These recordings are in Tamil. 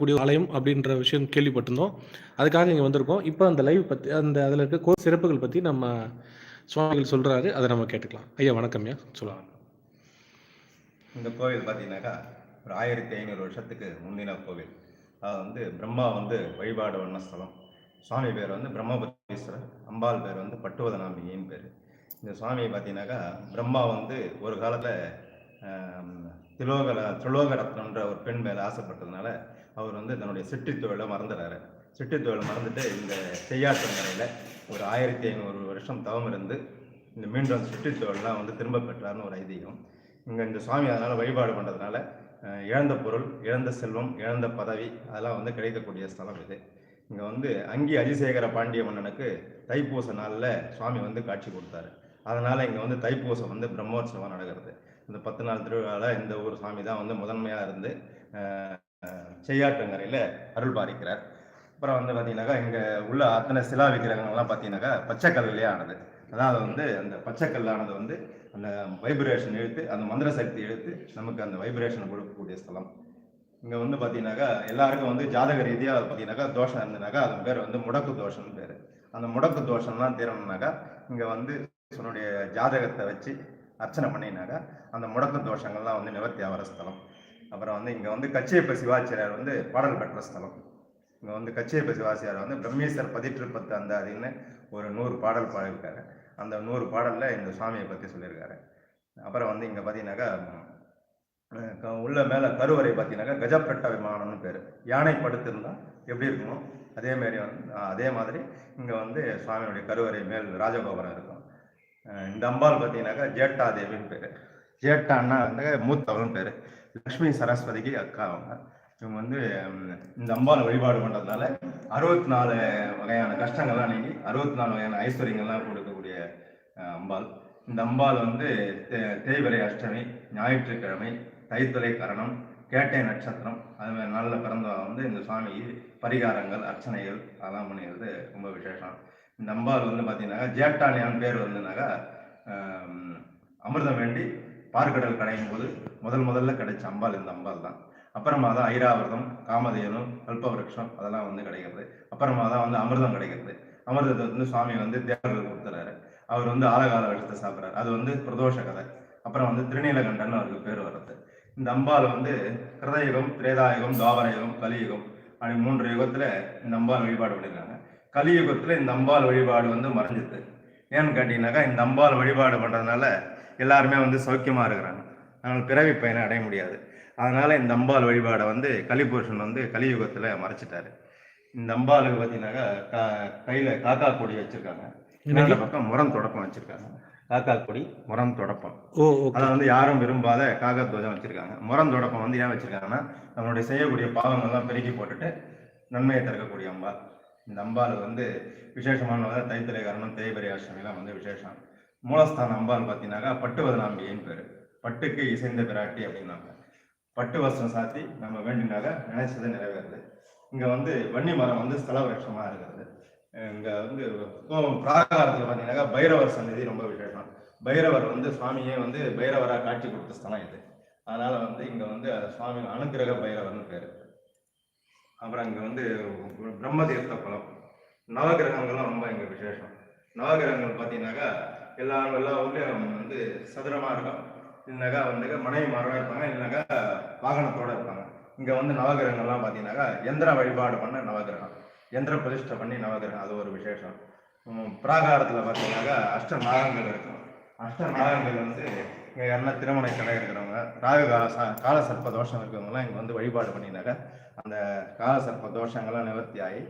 கூடிய ஆலயம் அப்படின்ற விஷயம் கேள்விப்பட்டிருந்தோம். அதுக்காக இங்கே வந்திருக்கோம். இப்போ அந்த லைவ் பற்றி அந்த அதில் இருக்க கோ சிறப்புகள் பற்றி நம்ம சுவாமிகள் சொல்கிறாரு அதை நம்ம கேட்டுக்கலாம். ஐயா வணக்கம் ஐயா. சொல்லலாம். இந்த கோவில் பார்த்தீங்கன்னாக்கா ஒரு ஆயிரத்தி ஐநூறு வருஷத்துக்கு முந்தின கோவில். அது வந்து பிரம்மா வந்து வழிபாடு வண்ண ஸ்தலம். சுவாமி பேர் வந்து பிரம்மபுத்தீஸ்வரர். அம்பாள் பேர் வந்து பட்டுவதனாம்பிகைன்னு பேர். இந்த சுவாமியை பார்த்தீங்கன்னாக்கா பிரம்மா வந்து ஒரு காலத்தில் திலோகர திலோகரத்னன்ற ஒரு பெண் மேலே ஆசைப்பட்டதுனால அவர் வந்து தன்னுடைய சிற்றித்தொழிலை மறந்துடுறாரு சிற்றித்தொழிலை மறந்துட்டு இந்த செய்யாற்றங்கரையில் ஒரு ஆயிரத்தி ஐநூறு வருஷம் தவம் இருந்து இந்த மீண்டும் சிற்றித்தொழிலாம் வந்து திரும்ப பெற்றார்னு ஒரு ஐதீகம். இங்கே இந்த சுவாமி அதனால் வழிபாடு பண்ணுறதுனால இழந்த பொருள் இழந்த செல்வம் இழந்த பதவி அதெல்லாம் வந்து கிடைக்கக்கூடிய ஸ்தலம் இது. இங்கே வந்து அங்கி அதிசேகர பாண்டிய மன்னனுக்கு தைப்பூச நாளில் சுவாமி வந்து காட்சி கொடுத்தாரு. அதனால் இங்கே வந்து தைப்பூசம் வந்து பிரம்மோற்சவம் நடக்கிறது. இந்த பத்து நாள் திருவிழாவில் இந்த ஊர் சாமி தான் வந்து முதன்மையாக இருந்து அஹ், அருள் பாதிக்கிறார் அப்புறம் வந்து பார்த்தீங்கன்னாக்கா இங்கே உள்ள அத்தனை சிலா விக்கிரகங்கள்லாம் பார்த்தீங்கன்னாக்கா பச்சைக்கல்லையே ஆனது அதாவது வந்து அந்த பச்சைக்கல்லானது வந்து அந்த வைப்ரேஷன் இழுத்து அந்த மந்திர சக்தி இழுத்து நமக்கு அந்த வைப்ரேஷனை கொடுக்கக்கூடிய ஸ்தலம். இங்கே வந்து பார்த்தீங்கன்னாக்கா எல்லாருக்கும் வந்து ஜாதக ரீதியாக பார்த்தீங்கன்னாக்கா தோஷம் இருந்ததுனாக்கா அதன் பேர் வந்து முடக்கு தோஷம்னு பேர். அந்த முடக்கு தோஷம்லாம் தீரணும்னாக்கா இங்கே வந்து உன்னுடைய ஜாதகத்தை வச்சு அர்ச்சனை பண்ணினாக்கா அந்த முடக்க தோஷங்கள்லாம் வந்து நிவர்த்தி ஆகிற ஸ்தலம். அப்புறம் வந்து இங்கே வந்து கச்சியப்ப சிவாச்சாரியார் வந்து பாடல் பெற்ற ஸ்தலம். இங்கே வந்து கச்சியப்ப சிவாச்சாரியார் வந்து பிரம்மேஸ்வர் பதிற்று பத்து அந்த அதுன்னு ஒரு நூறு பாடல் பாடியிருக்காரு. அந்த நூறு பாடலில் இந்த சுவாமியை பற்றி சொல்லியிருக்காரு. அப்புறம் வந்து இங்கே பார்த்தீங்கன்னாக்கா உள்ள மேலே கருவறை பார்த்தீங்கன்னாக்கா கஜப்பட்ட விமானம்னு பேர். யானை படுத்திருந்தால் எப்படி இருக்கணும் அதே மாதிரி வந்து அதே மாதிரி இங்கே வந்து சுவாமியுடைய கருவறை மேல் ராஜகோபுரம் இருக்கும். இந்த அம்பாள் பார்த்தீங்கன்னாக்கா ஜேட்டா தேவின்னு பேர். ஜேட்டான்னா வந்து மூத்தவன் பேர். லக்ஷ்மி சரஸ்வதிக்கு அக்கா அவங்க. இவங்க வந்து இந்த அம்பாள் வழிபாடு பண்ணுறதுனால அறுபத்தி நாலு வகையான கஷ்டங்கள்லாம் நீங்கி அறுபத்தி நாலு வகையான ஐஸ்வர்யங்கள்லாம் கொடுக்கக்கூடிய அம்பாள். இந்த அம்பாள் வந்து தே- அஷ்டமி ஞாயிற்றுக்கிழமை தைத்தலை கரணம் கேட்டை நட்சத்திரம் அது மாதிரி நாளில் பிறந்தவங்க வந்து இந்த சுவாமி பரிகாரங்கள் அர்ச்சனைகள் அதெல்லாம் பண்ணிக்கிறது ரொம்ப விசேஷம். இந்த வந்து பார்த்தீங்கன்னாக்கா ஜேட்டானியான் பேர் வந்துனாக்கா அமிர்தம் வேண்டி பார்க்கடல் கடையும் போது முதல் முதல்ல கிடைச்ச அம்பாள் இந்த அம்பாள் தான். அப்புறமா தான் ஐராவிரதம் காமதேனு கல்பவருஷம் அதெல்லாம் வந்து கிடைக்கிறது. அப்புறமா தான் வந்து அமிர்தம் கிடைக்கிறது. அமிர்தத்தை வந்து சுவாமி வந்து தேவர்கள் கொடுத்துறாரு. அவர் வந்து ஆலகால எடுத்து சாப்பிட்றாரு. அது வந்து பிரதோஷ கதை. அப்புறம் வந்து திருநீலகண்டன் அவருக்கு பேர் வர்றது. இந்த அம்பாள் வந்து கிருதயுகம் திரேதாயுகம் துவாபரயுகம் கலியுகம் அப்படி மூன்று யுகத்தில் இந்த அம்பாள் வழிபாடு பண்ணியிருக்காங்க கலியுகத்துல இந்த அம்பாள் வழிபாடு வந்து மறைஞ்சிது ஏன்னு கேட்டீங்கன்னாக்கா இந்த அம்பாள் வழிபாடு பண்றதுனால எல்லாருமே வந்து சௌக்கியமா இருக்கிறாங்க. அதனால பிறவி பயனை அடைய முடியாது. அதனால இந்த அம்பாள் வழிபாடை வந்து கலிபுருஷன் வந்து கலியுகத்துல மறைச்சிட்டாரு. இந்த அம்பாளுக்கு பார்த்தீங்கன்னாக்கா கா- கையில காக்கா கொடி வச்சிருக்காங்க. இந்த பக்கம் முரம் தொடப்பம் வச்சிருக்காங்க. காக்கா கொடி முரம் தொடப்பம். அதை வந்து யாரும் விரும்பாத காகத்வஜம் வச்சிருக்காங்க. முரம் தொடக்கம் வந்து ஏன் வச்சிருக்காங்கன்னா நம்மளுடைய செய்யக்கூடிய பாவங்கள்லாம் பெருக்கி போட்டுட்டு நன்மையை தரக்கூடிய அம்பாள். இந்த அம்பாள் வந்து விசேஷமான தைத்தலை காரணம் தேய்பரி அஷ்டமிலாம் வந்து விசேஷம். மூலஸ்தான அம்பாள் பார்த்தீங்கன்னாக்கா பட்டுவதனாம்பியின் பேர். பட்டுக்கு இசைந்த பிராட்டி அப்படின்னாங்க. பட்டு வஸ்திரம் சாத்தி நம்ம வேண்டினாக்க நினைச்சது நிறைவேறுது. இங்கே வந்து வன்னி மரம் வந்து ஸ்தல விருட்சமா இருக்கிறது. இங்கே வந்து பிராகாரத்தில் பிராகாரத்துல பார்த்தீங்கன்னாக்கா பைரவர் சந்நிதி ரொம்ப விசேஷம். பைரவர் வந்து சுவாமியே வந்து பைரவராக காட்சி கொடுத்த ஸ்தலம் இது. அதனால் வந்து இங்கே வந்து சுவாமி அனுக்கிரக பைரவர்னு பேர். அப்புறம் அங்கே வந்து பிரம்மதீர்த்த குளம் நவகிரகங்கள்லாம் ரொம்ப இங்கே விசேஷம். நவகிரகங்கள் பார்த்தீங்கன்னாக்கா எல்லாரும் எல்லா ஊர்லேயும் வந்து சதுரமாக இருக்கும். இல்லைனாக்கா வந்து மனைவி மரம் இருப்பாங்க இல்லைனாக்கா வாகனத்தோடு இருப்பாங்க. இங்கே வந்து நவகிரகங்கள்லாம் பார்த்தீங்கன்னாக்கா எந்திர வழிபாடு பண்ண நவகிரகம். எந்திர பிரதிஷ்டை பண்ணி நவகிரகம் அது ஒரு விசேஷம். பிராகாரத்தில் பார்த்தீங்கன்னாக்கா அஷ்ட நாகங்கள் இருக்கும். அஷ்ட நாகங்கள் வந்து இங்க யாருன்னா திருமண கடை இருக்கிறவங்க ராகு கால கால சர்ப்ப தோஷம் இருக்கிறவங்கலாம் இங்க வந்து வழிபாடு பண்ணினாக்கா அந்த கால சர்ப்ப தோஷங்கள்லாம் நிவர்த்தி ஆகி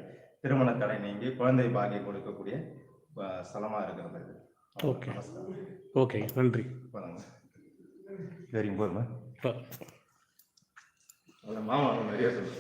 திருமண தடை நீங்கி குழந்தை பாக்கிய கொடுக்கக்கூடிய அஹ், ஸ்தலமா இருக்கிறது இது. நமஸ்காரம். ஓகே நன்றி. சரிங்க போதுமா மாமா நிறைய சொல்லு